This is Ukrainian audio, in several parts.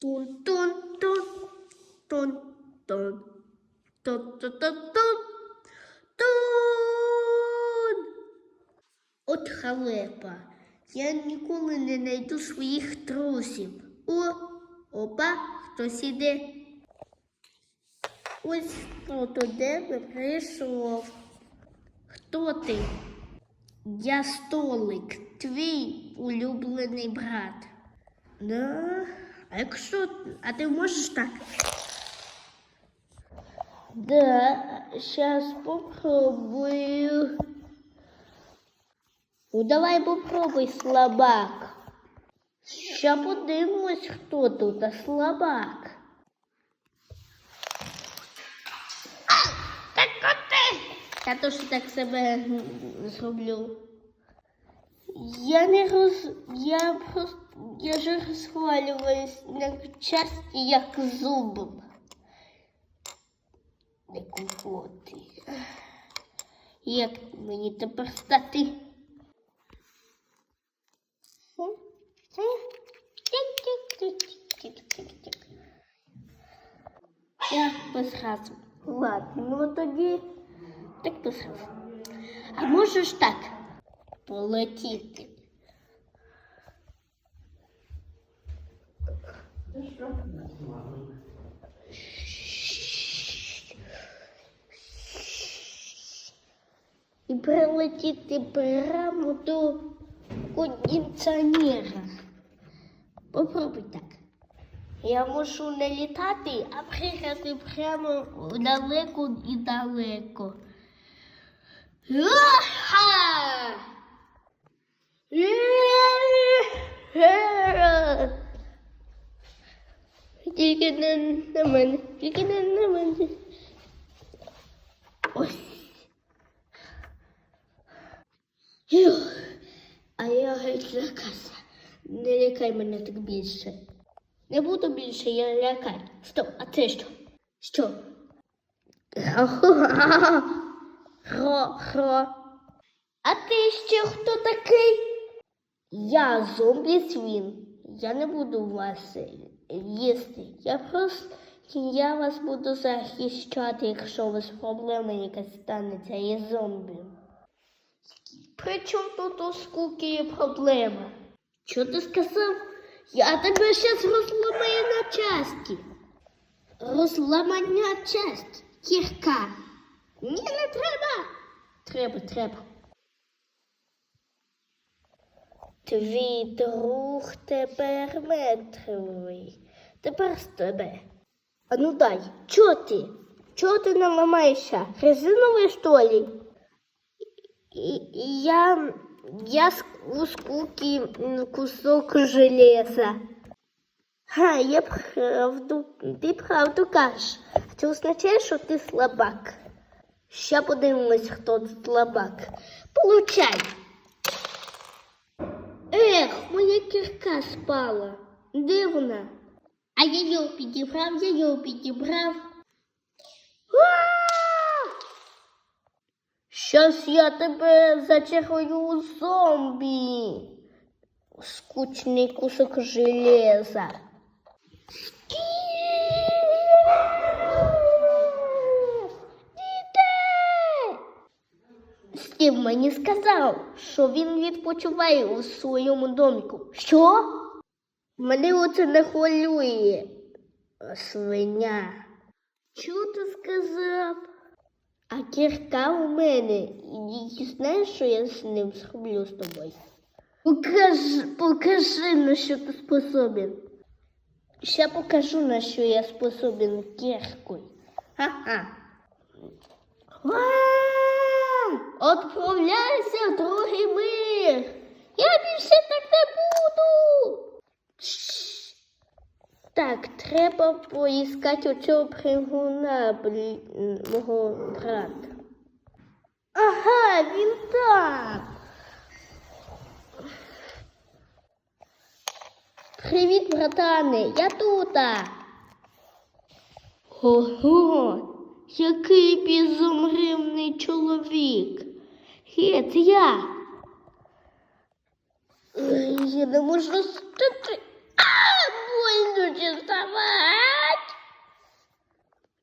Тун-тун-тун, тун-тун, тун-тун-тун-тун, тун. От халепа. Я ніколи не знайду своїх трусів. О, опа, хтось іде. Ось хто туди прийшов. Хто ти? Я столик, твій улюблений брат. Да? А якщо. А ти можеш так? Да, сейчас попробую. Ну давай попробуй слабак. Ще подивимось, хто тут, а слабак. А, Так коти! Я то що так себе зроблю. Я не роз... Я просто... Я ж розхвалююсь на часті, як зубом. Не комфорти. Як мені тепер стати? Я без разу. Ладно, ну тоді так без разу. А можеш так полетіти? І прилетіти прямо до кондиціонера. Попробуй так. Я можу не літати, а приїхати прямо далеко і далеко. Тільки не на мене, тільки не на мене. Ось. Фух. А я геть лякався. Не лякай мене так більше. Не буду більше, я лякай. Стоп, а це що? Що? Хро, хро. А ти ще хто такий? Я зомбі свін. Я не буду вас е, їсти. Я просто я вас буду захищати, якщо у вас проблема якась станеться із зомбі. При чому тут у скуки є проблема? Що ти сказав? Я тебе зараз розламаю на часті. Розламання часть. Кірка. Ні, не треба. Треба, треба. Твій друг тепер мертвий. Тепер з тебе. А ну дай, чого ти? Чого ти не ламаєшся? Резиновий, що ли? Я, я у скуки кусок железа. Ха, я правду, ти правду кажеш. Це означає, що ти слабак. Ще подивимось, хто слабак. Получай. Ех, моя кірка спала. Де вона? А я його підібрав, я його підібрав. Щас я тебе зачарую у зомбі. Скучний кусок железа. Стів мені сказав, що він відпочиває у своєму доміку. Що? Мене оце не хвилює. Свиня. Чого ти сказав? А кірка у мене. І знаєш, що я з ним зроблю з тобою? Покажи, покажи, на що ти способен. Ще покажу, на що я способен кіркою. Ха-ха. Отправляйся в другий мир. Я більше так не буду. Так, треба поіскати оцього пригуна мого брата. Ага, він там. Привіт, братане, я тута. Ого, який безумривний чоловік. Є, я. Я не можу стати. А, больно чесно.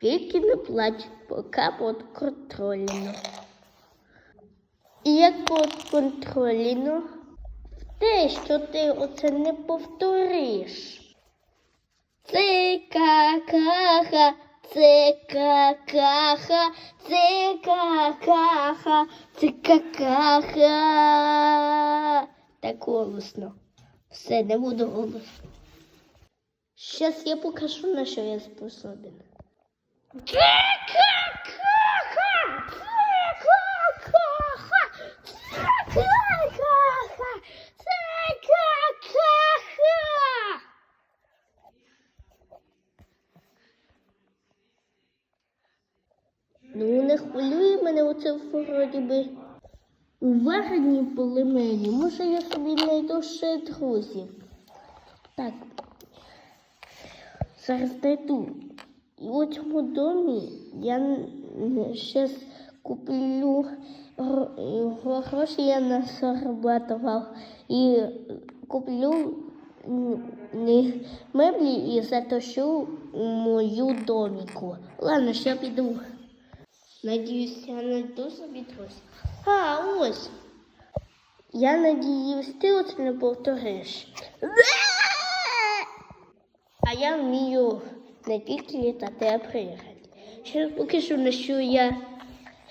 Тільки не плач, поки під контролем. І як під контролем, те, що ти оце не повториш. Це какаха, це цикакаха. це какаха. Так голосно. Все, не буду голосно. Щас я покажу, на що я способен. Це какаха, це какаха, це какаха, це какаха. Ну, не оце вроді би. Уверені були мені. Може, я собі знайду ще друзів. Так. Зараз знайду. І у цьому домі я ще куплю гро- гроші, я насарбатував. І куплю меблі і затошу мою доміку. Ладно, ще піду. Надіюсь, я знайду собі друзів. А, ось. Я надіюсь, ти оце не повториш. А я вмію не тільки літати, а приїхати. Ще поки що на що я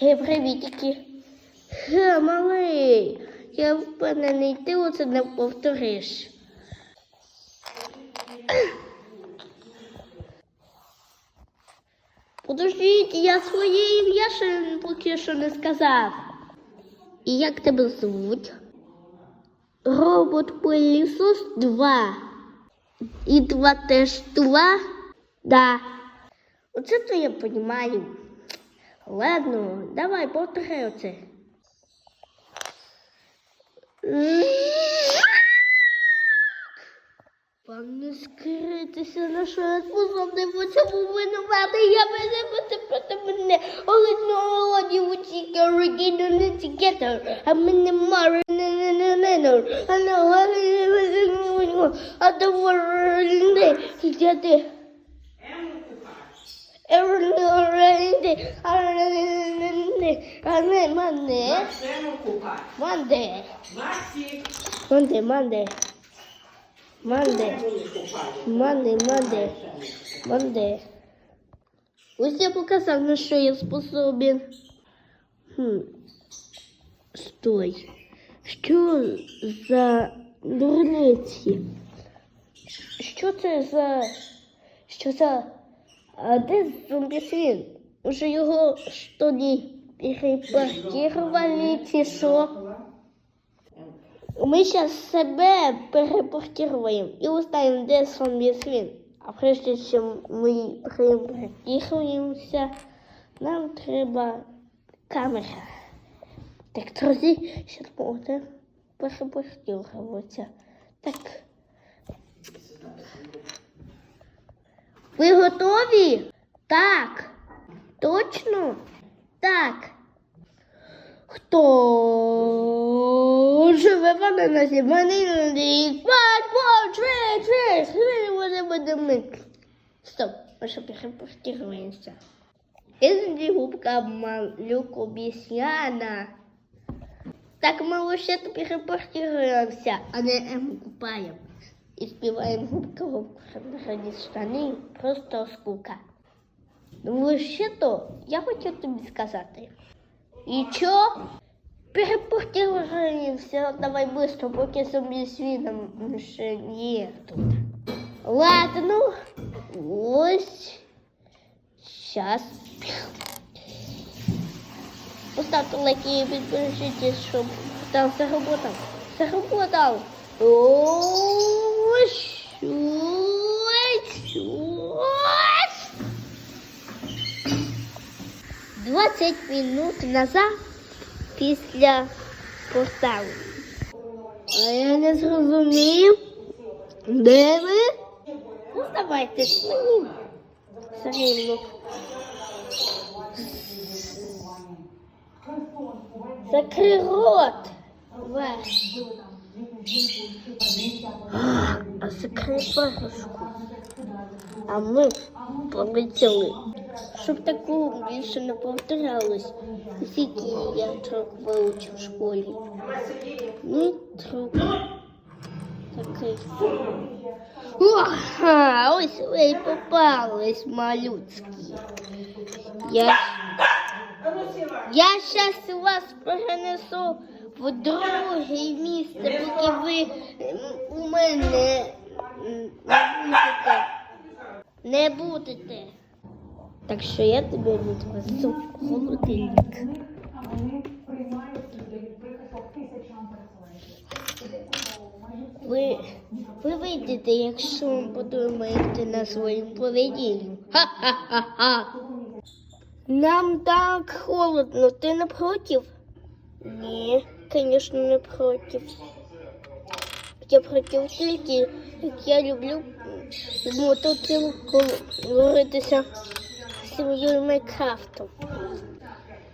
привітики. Ха, малий. Я впевнений, ти оце не повториш. Подождіть, я своє ім'я ще поки що не сказав. І як тебе звуть? Робот пилісос 2. І 2 теж 2? Да. Оце то я розумію. Ладно, давай повторяй оце. Вам не скритися на що я способний по цьому винувати. Я мене буде проти мене. Олено оді у ці карикіну не тікетер. А мене мари не не не не не. А не галину. А до ворни. Сидяти. Ерноренди. Арненди. Арне мене. Максиму купа. Манде. Максик. Манде, манде. Манде. Манде, манде, манде. Ось я показав, на що я способен. Хм. Стой. Що за дурниці? Що це за. Що за. А де зомбі-свін? Уже його що не перепортували чи що? Ми зараз себе перепортуємо і узнаємо, де зомбі свін. А прежде чим ми перепортуємося, нам треба камера. Так, друзі, зараз можна перепортуватися. Так. Ви готові? Так. Точно? Так. Хто живе в ананасі? Ванильний. П'ять, п'ять, три, три, три, вони будемо. Стоп, ми ще перепортуємося. Ізді губка малюк обіцяна. Так ми лише перепортуємося, а не ем купаємо. І співаємо губка губка раді штани, просто скука. Ну лише то, я хочу тобі сказати. І чо? Перепортуємося, давай быстро, поки зомбі свіном ще є тут. Ладно, ось. Сейчас. Поставте лайки і підпишитесь, щоб там заработав. Заработав. Ось, 20 минут назад після поставлення. А я не зрозумів. Де ви? Ну, давайте мені. Срібно. Закрий рот. Ваш. А закрий пасочку. А ми полетіли. Щоб такого більше не повторялось. Скільки я трохи вивчив в школі. Ну, трохи. Такий. Ага, ось ви й попались, малюцькі. Я, я щас вас перенесу в друге місце, поки ви у мене не будете. Не будете. Так що я тебе відвезу в холодильник. Ви, ви вийдете, якщо ми подумаєте на своїм поведінню. Ха-ха-ха-ха. Нам так холодно. Ти не проти? Ні, звісно, не проти. Я проти тільки, як я люблю з сім'єю Майнкрафтом.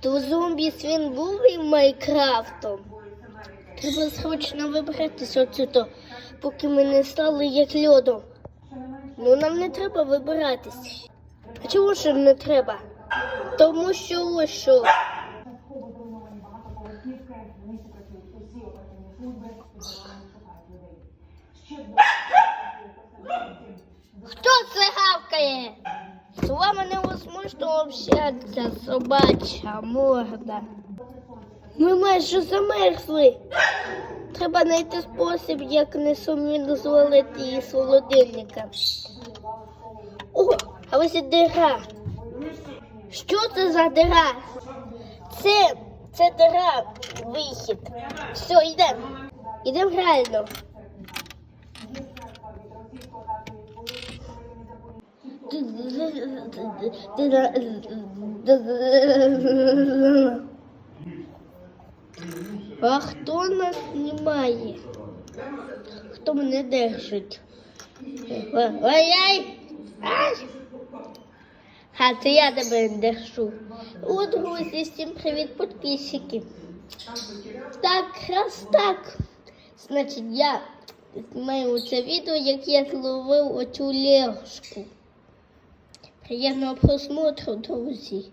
То зомбі він був і Майнкрафтом. Треба срочно вибратися отсюди, поки ми не стали як льодом. Ну нам не треба вибиратись. Чому ж не треба? Тому що ось що. Хто це гавкає? З вами невозможно общатися, собача морда. Ми майже замерзли. Треба знайти спосіб, як не несумнівно звалити її з холодильника. О, а ось і дира. Що це за дира? Це, це дира, вихід. Все, йдемо. Йдемо реально. А хто нас знімає? Хто мене держить? Ай! А це я тебе держу. О, друзі, всім привіт, підписчики. Так, раз так. Значить, я знімаю це відео, як я зловив оцю лягушку. Приємного просмотру, друзі.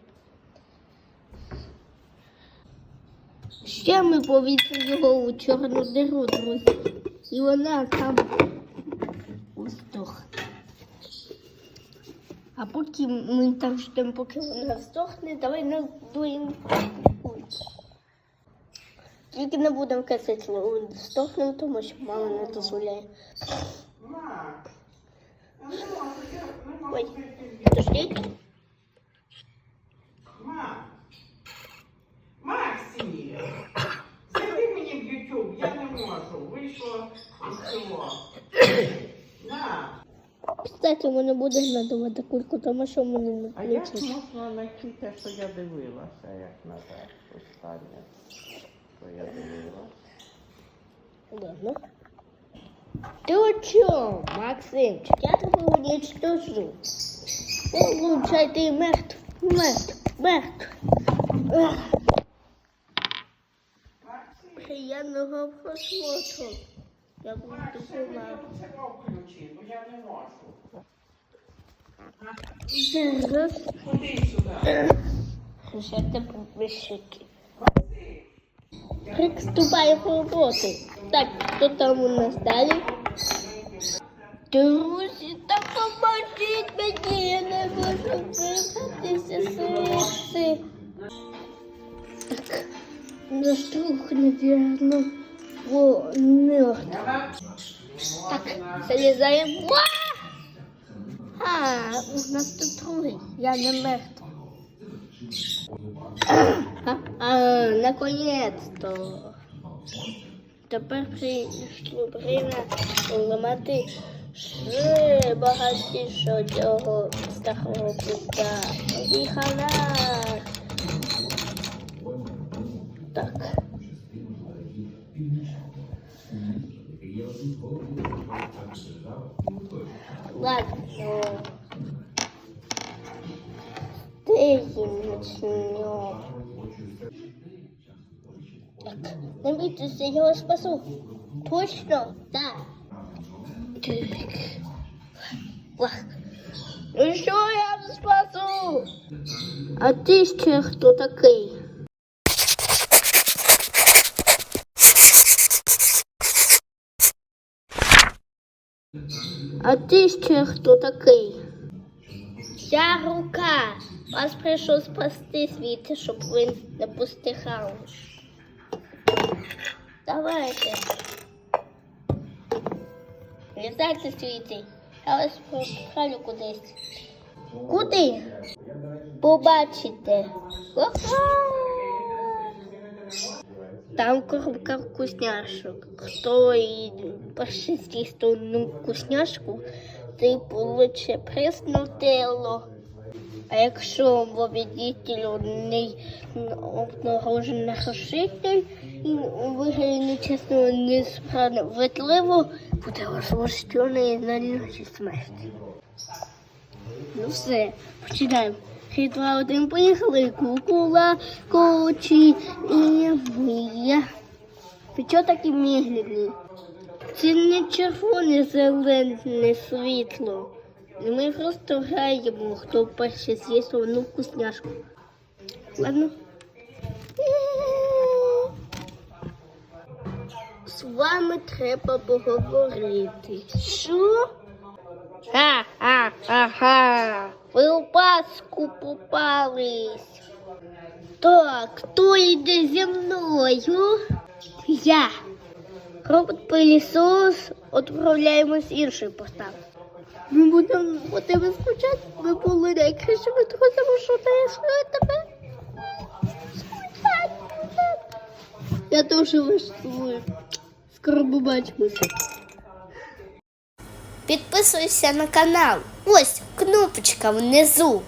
Ще ми повісили його у чорну диру, друзі. І вона там устох. А поки ми там ждемо, поки вона здохне, давай надуємо. Тільки не будемо касати, здохнемо, тому що мама не дозволяє. Макс. а ну, а я- ну, Ой, подождіть. Макс. Максі. Зайди мені в YouTube, я не можу. Вийшло з цього. На. Кстати, у мене буде надувати кульку, тому що мене не А як можна знайти те, що я дивилася, як назад останнє, що я дивилася? Ладно. Ты чем, Максимчик? Я тебя уничтожу. Получай, ты мертв, мертв, мертв. Приємного просмотру. Я буду Макс, ще мені допомагати. це включи, Приступаю до роботи. Так, хто там у нас далі? Друзі, та поможіть мені, я не можу вибратися звідси. Так, наш друг, навірно, о, мертв. Так, залізаємо. А, у нас тут другий, я не мертв. А, а, наконец-то. Тепер прийшло время ламати ще багатіше цього старого кута. І хана. Так. Ладно. Так, не бійтеся, я вас спасу. Точно? Так. Вах. Ну що я спасу? А ти ще хто такий? А ти ще хто такий? Я рука. Вас прийшов спасти світ, щоб ви не постихали. Давайте. Лізайте світи. Я вас пропхаю кудись. Куди? Побачите. Там коробка вкусняшок. Хто і перший з'їсть одну вкусняшку, той получить приз Нутелло. А якщо победитель не обнаружений нарушитель і вигляді нечесного несправедливо, буде освобождений на ночі смерті. Ну все, починаємо. Три, два, один, поїхали. Кукула, кочі і мія. Ви чого такі медленні? Це не червоне зелене світло. Ми просто граємо, хто перший з'їсть одну вкусняшку. Ладно. З вами треба поговорити. Що? Ха, ха, ха, ха. Ви у паску попались. Так, хто йде зі мною? Я. Робот пилісос відправляємось інший постав. Ми будемо по тебе скучати, ми були найкращими друзями, що ти я тебе. Скучать. Я теж вас цілую. Скоро побачимося. Підписуйся на канал. Ось кнопочка внизу.